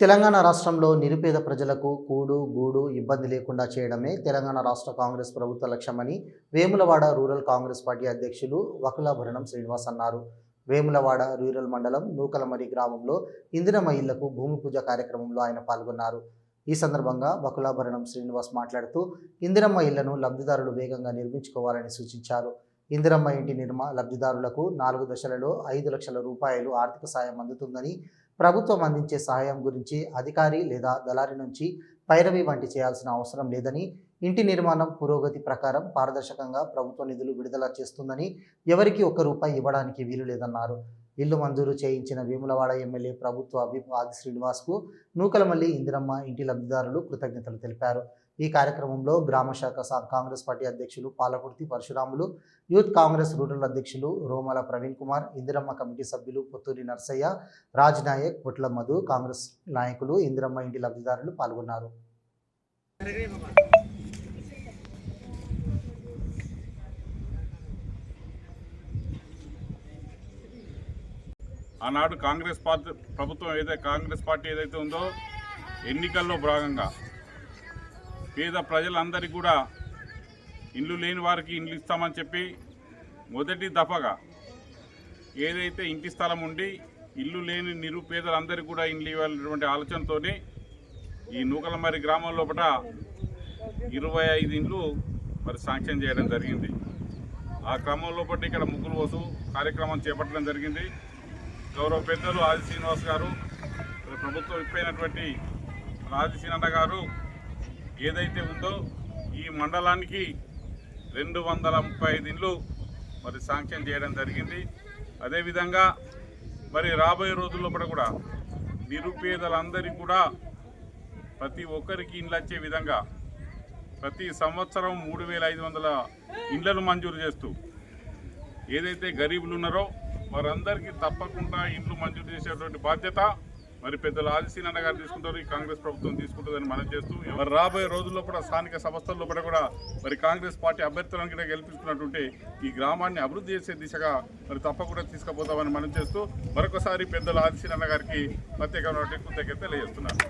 తెలంగాణ రాష్ట్రంలో నిరుపేద ప్రజలకు కూడు గూడు ఇబ్బంది లేకుండా చేయడమే తెలంగాణ రాష్ట్ర కాంగ్రెస్ ప్రభుత్వ లక్ష్యమని వేములవాడ రూరల్ కాంగ్రెస్ పార్టీ అధ్యక్షులు వకులాభరణం శ్రీనివాస్ అన్నారు. వేములవాడ రూరల్ మండలం నూకలమరి గ్రామంలో ఇందిరమ్మ ఇళ్ళకు భూమి పూజ కార్యక్రమంలో ఆయన పాల్గొన్నారు. ఈ సందర్భంగా వకులాభరణం శ్రీనివాస్ మాట్లాడుతూ ఇందిరమ్మ ఇళ్ళను లబ్ధిదారులు వేగంగా నిర్మించుకోవాలని సూచించారు. ఇందిరమ్మ ఇంటి నిర్మా లబ్ధిదారులకు నాలుగు దశలలో ఐదు లక్షల రూపాయలు ఆర్థిక సాయం అందుతుందని ప్రభుత్వం అందించే సహాయం గురించి అధికారి లేదా దళారి నుంచి పైరవి వంటి చేయాల్సిన అవసరం లేదని ఇంటి నిర్మాణం పురోగతి ప్రకారం పారదర్శకంగా ప్రభుత్వ నిధులు విడుదల చేస్తుందని ఎవరికి ఒక్క రూపాయి ఇవ్వడానికి వీలు లేదన్నారు. ఇల్లు మంజూరు చేయించిన వేములవాడ ఎమ్మెల్యే ప్రభుత్వ విప్ ఆది శ్రీనివాస్కు నూకలమల్లి ఇందిరమ్మ ఇంటి లబ్ధిదారులు కృతజ్ఞతలు తెలిపారు. ఈ కార్యక్రమంలో గ్రామ శాఖ కాంగ్రెస్ పార్టీ అధ్యక్షులు పాలకుర్తి పరశురాములు యూత్ కాంగ్రెస్ రూరల్ అధ్యక్షులు రోమల ప్రవీణ్ కుమార్ ఇందిరమ్మ కమిటీ సభ్యులు పుత్తూరి నర్సయ్య రాజ్ నాయక్ పుట్ల మధు కాంగ్రెస్ నాయకులు ఇందిరమ్మ ఇంటి లబ్ధిదారులు పాల్గొన్నారు. ఆనాడు కాంగ్రెస్ పార్టీ ప్రభుత్వం ఏదైతే కాంగ్రెస్ పార్టీ ఏదైతే ఉందో ఎన్నికల్లో భాగంగా పేద ప్రజలందరికీ కూడా ఇల్లు లేని వారికి ఇండ్లు ఇస్తామని చెప్పి మొదటి దఫగా ఏదైతే ఇంటి స్థలం ఉండి ఇల్లు లేని నిరుపేదలందరికీ కూడా ఇండ్లు ఇవ్వాలనేటువంటి ఆలోచనతోనే ఈ నూకలమరి గ్రామం లోపల ఇరవై ఐదు ఇండ్లు మరి శాంక్షన్ చేయడం జరిగింది. ఆ క్రమం లోపల ఇక్కడ ముగ్గురు వసు కార్యక్రమం చేపట్టడం జరిగింది. గౌరవ పెద్దలు ఆది శ్రీనివాస్ గారు ప్రభుత్వం ఇప్పైనటువంటి ఆది శ్రీనన్న గారు ఏదైతే ఉందో ఈ మండలానికి రెండు వందల ముప్పై ఐదు ఇండ్లు మరి శాంక్షన్ చేయడం జరిగింది. అదేవిధంగా మరి రాబోయే రోజుల్లో కూడా నిరుపేదలందరికీ కూడా ప్రతి ఒక్కరికి ఇండ్లు వచ్చే విధంగా ప్రతి సంవత్సరం మూడు వేల ఐదు వందల ఇండ్లను మంజూరు చేస్తూ ఏదైతే గరీబులు ఉన్నారో వారందరికీ తప్పకుండా ఇండ్లు మంజూరు చేసేటువంటి బాధ్యత. మరి పెద్దలు ఆదిశీనన్న గారు తీసుకుంటారు ఈ కాంగ్రెస్ ప్రభుత్వం తీసుకుంటుందని మనం చేస్తూ మరి రాబోయే రోజుల్లో కూడా స్థానిక సంస్థల్లో కూడా కూడా మరి కాంగ్రెస్ పార్టీ అభ్యర్థులను కూడా గెలిపించుకున్నటువంటి ఈ గ్రామాన్ని అభివృద్ధి చేసే దిశగా మరి తప్పకుండా తీసుకుపోతామని మనం చేస్తూ మరొకసారి పెద్దలు ఆదిశీనన్న గారికి ప్రత్యేకమైనటువంటి కృతజ్ఞత తెలియజేస్తున్నారు